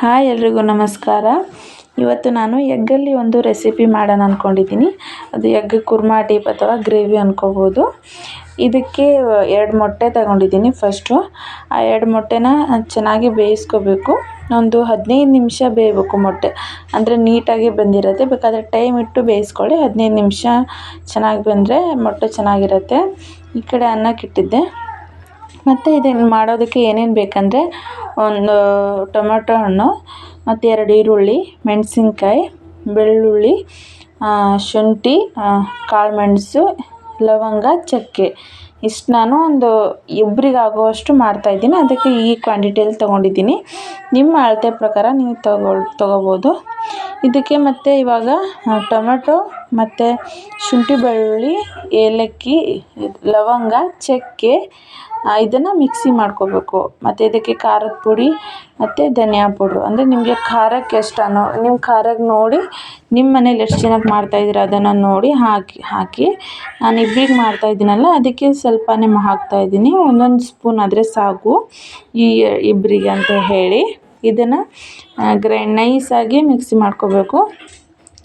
Hi ಎಲ್ರಿಗೂ ನಮಸ್ಕಾರ. ಇವತ್ತು ನಾನು ಎಗ್ಗಲ್ಲಿ ಒಂದು ರೆಸಿಪಿ ಮಾಡೋಣ ಅಂದ್ಕೊಂಡಿದ್ದೀನಿ ಅದು ಎಗ್ ಕುರ್ಮಾ ಟೀಪ್ ಅಥವಾ ಗ್ರೇವಿ ಅಂದ್ಕೋಬೋದು ಇದಕ್ಕೆ ಎರಡು ಮೊಟ್ಟೆ ತಗೊಂಡಿದ್ದೀನಿ ಫಸ್ಟು ಆ ಎರಡು ಮೊಟ್ಟೆನ ಚೆನ್ನಾಗಿ ಬೇಯಿಸ್ಕೋಬೇಕು. ಒಂದು ಹದಿನೈದು ನಿಮಿಷ ಬೇಯಬೇಕು ಮೊಟ್ಟೆ. ಅಂದರೆ ನೀಟಾಗಿ ಬಂದಿರುತ್ತೆ. ಬೇಕಾದರೆ ಟೈಮ್ ಇಟ್ಟು ಬೇಯಿಸ್ಕೊಳ್ಳಿ. ಹದಿನೈದು ನಿಮಿಷ ಚೆನ್ನಾಗಿ ಬಂದರೆ ಮೊಟ್ಟೆ ಚೆನ್ನಾಗಿರುತ್ತೆ. ಈ ಕಡೆ ಅನ್ನಕ್ಕಿಟ್ಟಿದ್ದೆ ಮತ್ತು ಇದನ್ನು ಮಾಡೋದಕ್ಕೆ ಏನೇನು ಬೇಕಂದರೆ ಒಂದು ಟೊಮೆಟೊ ಹಣ್ಣು, ಮತ್ತು ಎರಡು ಈರುಳ್ಳಿ, ಮೆಣಸಿನ್ಕಾಯಿ, ಬೆಳ್ಳುಳ್ಳಿ ಶುಂಠಿ ಕಾಳುಮೆಣಸು, ಲವಂಗ, ಚಕ್ಕೆ. ಇಷ್ಟು ನಾನು ಒಂದು ಇಬ್ಬರಿಗಾಗುವಷ್ಟು ಮಾಡ್ತಾಯಿದ್ದೀನಿ ಅದಕ್ಕೆ ಈ ಕ್ವಾಂಟಿಟಿಯಲ್ಲಿ ತೊಗೊಂಡಿದ್ದೀನಿ. ನಿಮ್ಮ ಅಳತೆ ಪ್ರಕಾರ ನೀವು ತಗೊಳ್, ತೊಗೋಬೋದು. ಇದಕ್ಕೆ ಮತ್ತು ಇವಾಗ ಟೊಮೆಟೊ ಮತ್ತು ಶುಂಠಿ ಬೆಳ್ಳುಳ್ಳಿ, ಏಲಕ್ಕಿ, ಲವಂಗ, ಚಕ್ಕೆ ಇದನ್ನು ಮಿಕ್ಸಿ ಮಾಡ್ಕೋಬೇಕು. ಮತ್ತು ಇದಕ್ಕೆ ಖಾರದ ಪುಡಿ, ಮತ್ತು ಧನಿಯಾ ಪೌಡ್ರು. ಅಂದರೆ ನಿಮಗೆ ಖಾರಕ್ಕೆ ಎಷ್ಟನೋ ನಿಮ್ಮ ಖಾರಕ್ಕೆ ನೋಡಿ ನಿಮ್ಮ ಮನೇಲಿ ಎಷ್ಟು ಜನಕ್ಕೆ ಮಾಡ್ತಾಯಿದ್ದೀರ ಅದನ್ನು ನೋಡಿ ಹಾಕಿ ಹಾಕಿ. ನಾನು ಇಬ್ರಿಗೆ ಮಾಡ್ತಾಯಿದ್ದೀನಲ್ಲ ಅದಕ್ಕೆ ಸ್ವಲ್ಪನೇ ಹಾಕ್ತಾಯಿದ್ದೀನಿ ಒಂದೊಂದು ಸ್ಪೂನ್ ಆದರೆ ಸಾಕು. ಈ ಇಬ್ಬರಿಗೆ ಅಂತ ಹೇಳಿ ಇದನ್ನು ಗ್ರೈಂಡ್ ನೈಸಾಗಿ ಮಿಕ್ಸಿ ಮಾಡ್ಕೋಬೇಕು.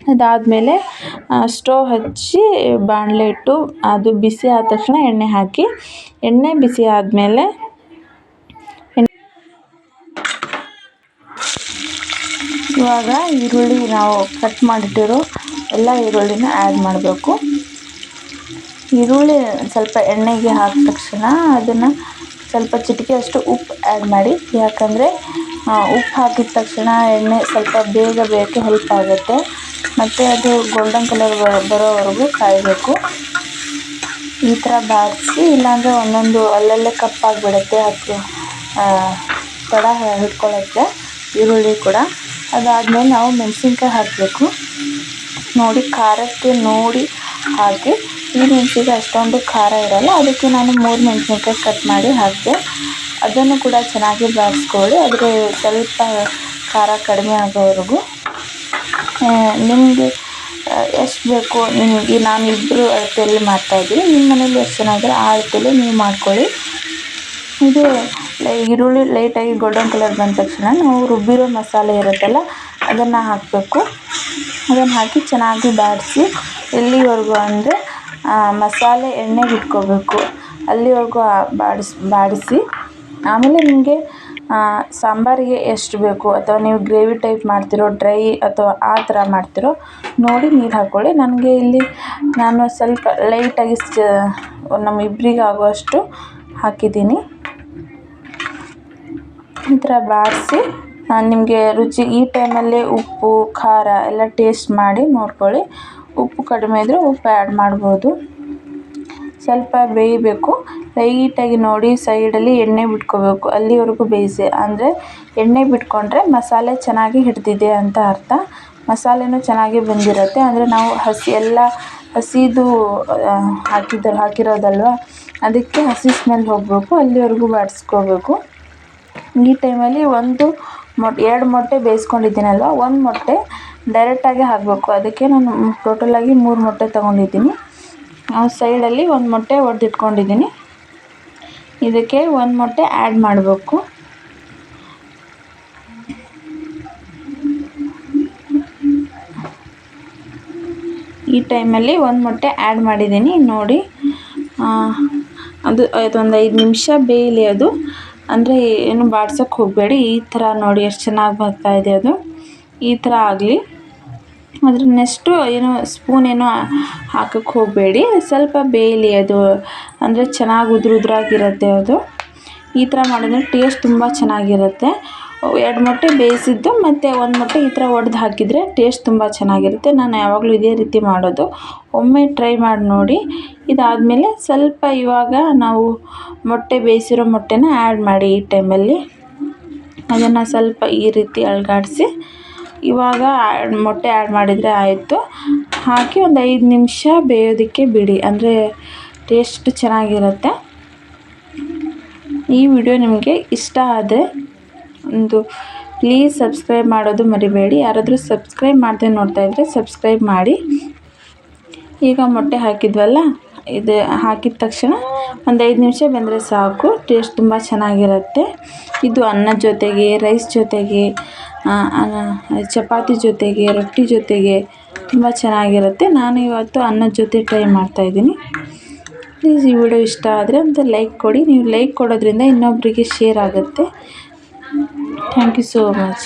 ಅದಾದಮೇಲೆ ಸ್ಟೋವ್ ಹಚ್ಚಿ ಬಾಣಲೆ ಇಟ್ಟು ಅದು ಬಿಸಿ ಆದ ತಕ್ಷಣ ಎಣ್ಣೆ ಹಾಕಿ, ಎಣ್ಣೆ ಬಿಸಿ ಆದಮೇಲೆ ಇವಾಗ ಈರುಳ್ಳಿ ನಾವು ಕಟ್ ಮಾಡಿಟ್ಟಿರೋ ಎಲ್ಲ ಈರುಳ್ಳಿನ ಆ್ಯಡ್ ಮಾಡಬೇಕು. ಈರುಳ್ಳಿ ಸ್ವಲ್ಪ ಎಣ್ಣೆಗೆ ಹಾಕಿದ ತಕ್ಷಣ ಅದನ್ನು ಸ್ವಲ್ಪ ಚಿಟಿಕೆಯಷ್ಟು ಉಪ್ಪು ಆ್ಯಡ್ ಮಾಡಿ. ಯಾಕಂದರೆ ಉಪ್ಪು ಹಾಕಿದ ತಕ್ಷಣ ಎಣ್ಣೆ ಸ್ವಲ್ಪ ಬೇಗ ಬೇಯೋಕ್ಕೆ ಹೆಲ್ಪ್ ಆಗುತ್ತೆ. ಮತ್ತು ಅದು ಗೋಲ್ಡನ್ ಕಲರ್ ಬರೋವರೆಗೂ ಕಾಯಬೇಕು. ಈ ಥರ ಬಾರಿಸಿ, ಇಲ್ಲಾಂದರೆ ಒಂದೊಂದು ಅಲ್ಲಲ್ಲೇ ಕಪ್ಪಾಗಿಬಿಡುತ್ತೆ ಅದು ತಡ ಹಿಡ್ಕೊಳ್ಳುತ್ತೆ ಈರುಳ್ಳಿ ಕೂಡ. ಅದಾದಮೇಲೆ ನಾವು ಮೆಣಸಿನ್ಕಾಯಿ ಹಾಕಬೇಕು. ನೋಡಿ, ಖಾರಕ್ಕೆ ನೋಡಿ ಹಾಕಿ, ಈ ಮೆಣಸಿಗೆ ಅಷ್ಟೊಂದು ಖಾರ ಇರಲ್ಲ, ಅದಕ್ಕೆ ನಾನು ಮೂರು ಮೆಣಸಿನ್ಕಾಯಿ ಕಟ್ ಮಾಡಿ ಹಾಕಿದೆ. ಅದನ್ನು ಕೂಡ ಚೆನ್ನಾಗಿ ಬಾರಿಸ್ಕೊಳ್ಳಿ. ಆದರೆ ಸ್ವಲ್ಪ ಖಾರ ಕಡಿಮೆ ಆಗೋವರೆಗೂ ನಿಮಗೆ ಎಷ್ಟು ಬೇಕು ನಿಮಗೆ? ನಾನು ಇಬ್ಬರು ಅಳತೆಯಲ್ಲಿ ಮಾಡ್ತಾಯಿದ್ದೀನಿ ನಿಮ್ಮ ಮನೇಲಿ ಎಷ್ಟು ಜನ ಆ ಅಳತೆಯಲ್ಲಿ ನೀವು ಮಾಡ್ಕೊಳ್ಳಿ. ಇದು ಈರುಳ್ಳಿ ಲೈಟಾಗಿ ಗೋಲ್ಡನ್ ಕಲರ್ ಬಂದ ತಕ್ಷಣ ನಾವು ರುಬ್ಬಿರೋ ಮಸಾಲೆ ಇರುತ್ತಲ್ಲ, ಅದನ್ನು ಹಾಕಬೇಕು. ಅದನ್ನು ಹಾಕಿ ಚೆನ್ನಾಗಿ ಬಾಡಿಸಿ ಎಲ್ಲಿವರೆಗೂ ಅಂದರೆ ಮಸಾಲೆ ಎಣ್ಣೆಗೆ ಇಟ್ಕೋಬೇಕು. ಅಲ್ಲಿವರೆಗೂ ಬಾಡಿಸಿ ಬಾಡಿಸಿ ಆಮೇಲೆ ನಿಮಗೆ ಸಾಂಬಾರಿಗೆ ಎಷ್ಟು ಬೇಕು? ಅಥವಾ ನೀವು ಗ್ರೇವಿ ಟೈಪ್ ಮಾಡ್ತಿರೋ, ಡ್ರೈ ಅಥವಾ ಆ ಥರ ಮಾಡ್ತಿರೋ, ನೋಡಿ ನೀರು ಹಾಕ್ಕೊಳ್ಳಿ. ನನಗೆ ಇಲ್ಲಿ ನಾನು ಸ್ವಲ್ಪ ಲೈಟಾಗಿ ನಮ್ಮ ಇಬ್ಬರಿಗೆ ಆಗುವಷ್ಟು ಹಾಕಿದ್ದೀನಿ. ಈ ಥರ ಬಾಡಿಸಿ ನಿಮಗೆ ರುಚಿ, ಈ ಟೈಮಲ್ಲಿ ಉಪ್ಪು, ಖಾರ ಎಲ್ಲ ಟೇಸ್ಟ್ ಮಾಡಿ ನೋಡ್ಕೊಳ್ಳಿ. ಉಪ್ಪು ಕಡಿಮೆ ಇದ್ದರೆ ಉಪ್ಪು ಆ್ಯಡ್ ಮಾಡ್ಬೋದು. ಸ್ವಲ್ಪ ಬೇಯಬೇಕು. ಲೈಟಾಗಿ ನೋಡಿ ಸೈಡಲ್ಲಿ ಎಣ್ಣೆ ಬಿಟ್ಕೋಬೇಕು. ಅಲ್ಲಿವರೆಗೂ ಬೇಯಿಸಿ. ಅಂದರೆ ಎಣ್ಣೆ ಬಿಟ್ಕೊಂಡ್ರೆ ಮಸಾಲೆ ಚೆನ್ನಾಗಿ ಹಿಡಿದಿದೆ ಅಂತ ಅರ್ಥ. ಮಸಾಲೆನೂ ಚೆನ್ನಾಗಿ ಬೆಂದಿರುತ್ತೆ. ಅಂದರೆ ನಾವು ಹಸಿ, ಎಲ್ಲ ಹಸಿದು ಹಾಕಿದ್ದು ಹಾಕಿರೋದಲ್ವ? ಅದಕ್ಕೆ ಹಸಿ ಸ್ಮೆಲ್ ಹೋಗಬೇಕು. ಅಲ್ಲಿವರೆಗೂ ಬಾಡಿಸ್ಕೋಬೇಕು. ಈ ಟೈಮಲ್ಲಿ ಒಂದು ಮೊಟ್ಟೆ ಎರಡು ಮೊಟ್ಟೆ ಬೇಯಿಸ್ಕೊಂಡಿದ್ದೀನಲ್ವ? ಒಂದು ಮೊಟ್ಟೆ ಡೈರೆಕ್ಟಾಗಿ ಹಾಕಬೇಕು. ಅದಕ್ಕೆ ನಾನು ಟೋಟಲಾಗಿ ಮೂರು ಮೊಟ್ಟೆ ತೊಗೊಂಡಿದ್ದೀನಿ. ಆ ಸೈಡಲ್ಲಿ ಒಂದು ಮೊಟ್ಟೆ ಒಡೆದಿಟ್ಕೊಂಡಿದ್ದೀನಿ ಇದಕ್ಕೆ ಒಂದು ಮೊಟ್ಟೆ ಆ್ಯಡ್ ಮಾಡಬೇಕು. ಈ ಟೈಮಲ್ಲಿ ಒಂದು ಮೊಟ್ಟೆ ಆ್ಯಡ್ ಮಾಡಿದ್ದೀನಿ ನೋಡಿ. ಅದು ಅದೊಂದು ಐದು ನಿಮಿಷ ಬೇಯಲಿ ಅದು. ಅಂದರೆ ಏನು ಬಾಡ್ಸೋಕ್ಕೆ ಹೋಗಬೇಡಿ, ಈ ಥರ ನೋಡಿ ಎಷ್ಟು ಚೆನ್ನಾಗಿ ಬರ್ತಾಯಿದೆ ಅದು. ಈ ಥರ ಆಗಲಿ. ಅದ್ರ ನೆಕ್ಸ್ಟು ಏನೋ ಸ್ಪೂನ್ ಏನೋ ಹಾಕಕ್ಕೆ ಹೋಗಬೇಡಿ. ಸ್ವಲ್ಪ ಬೇಯಲಿ ಅದು. ಅಂದರೆ ಚೆನ್ನಾಗಿ ಉದುರು ಉದುರಾಗಿರುತ್ತೆ ಅದು. ಈ ಥರ ಮಾಡಿದ್ರೆ ಟೇಸ್ಟ್ ತುಂಬ ಚೆನ್ನಾಗಿರುತ್ತೆ. ಎರಡು ಮೊಟ್ಟೆ ಬೇಯಿಸಿದ್ದು ಮತ್ತು ಒಂದು ಮೊಟ್ಟೆ ಈ ಥರ ಒಡೆದು ಹಾಕಿದರೆ ಟೇಸ್ಟ್ ತುಂಬ ಚೆನ್ನಾಗಿರುತ್ತೆ. ನಾನು ಯಾವಾಗಲೂ ಇದೇ ರೀತಿ ಮಾಡೋದು. ಒಮ್ಮೆ ಟ್ರೈ ಮಾಡಿ ನೋಡಿ. ಇದಾದಮೇಲೆ ಸ್ವಲ್ಪ ಇವಾಗ ನಾವು ಮೊಟ್ಟೆ ಬೇಯಿಸಿರೋ ಮೊಟ್ಟೆನ ಆ್ಯಡ್ ಮಾಡಿ ಈ ಟೈಮಲ್ಲಿ ಅದನ್ನು ಸ್ವಲ್ಪ ಈ ರೀತಿ ಅಲುಗಾಡ್ಸಿ ಇವಾಗ ಆ್ಯಡ್ ಮೊಟ್ಟೆ ಆ್ಯಡ್ ಮಾಡಿದರೆ ಆಯಿತು. ಹಾಕಿ ಒಂದು ಐದು ನಿಮಿಷ ಬೇಯೋದಕ್ಕೆ ಬಿಡಿ. ಅಂದರೆ ಟೇಸ್ಟ್ ಚೆನ್ನಾಗಿರುತ್ತೆ. ಈ ವಿಡಿಯೋ ನಿಮಗೆ ಇಷ್ಟ ಆದರೆ ಒಂದು ಪ್ಲೀಸ್ ಸಬ್ಸ್ಕ್ರೈಬ್ ಮಾಡೋದು ಮರಿಬೇಡಿ. ಯಾರಾದರೂ ಸಬ್ಸ್ಕ್ರೈಬ್ ಮಾಡದೆ ನೋಡ್ತಾಯಿದ್ರೆ ಸಬ್ಸ್ಕ್ರೈಬ್ ಮಾಡಿ. ಈಗ ಮೊಟ್ಟೆ ಹಾಕಿದ್ವಲ್ಲ? ಇದು ಹಾಕಿದ ತಕ್ಷಣ ಒಂದು ಐದು ನಿಮಿಷ ಬೆಂದರೆ ಸಾಕು, ಟೇಸ್ಟ್ ತುಂಬ ಚೆನ್ನಾಗಿರುತ್ತೆ. ಇದು ಅನ್ನದ ಜೊತೆಗೆ, ರೈಸ್ ಜೊತೆಗೆ ಚಪಾತಿ ಜೊತೆಗೆ, ರೊಟ್ಟಿ ಜೊತೆಗೆ ತುಂಬ ಚೆನ್ನಾಗಿರುತ್ತೆ. ನಾನು ಇವತ್ತು ಅನ್ನದ ಜೊತೆ ಟ್ರೈ ಮಾಡ್ತಾಯಿದ್ದೀನಿ ಪ್ಲೀಸ್ ಈ ವಿಡಿಯೋ ಇಷ್ಟ ಆದರೆ ಒಂದು ಲೈಕ್ ಕೊಡಿ. ನೀವು ಲೈಕ್ ಕೊಡೋದ್ರಿಂದ ಇನ್ನೊಬ್ಬರಿಗೆ ಶೇರ್ ಆಗುತ್ತೆ. Thank you so much.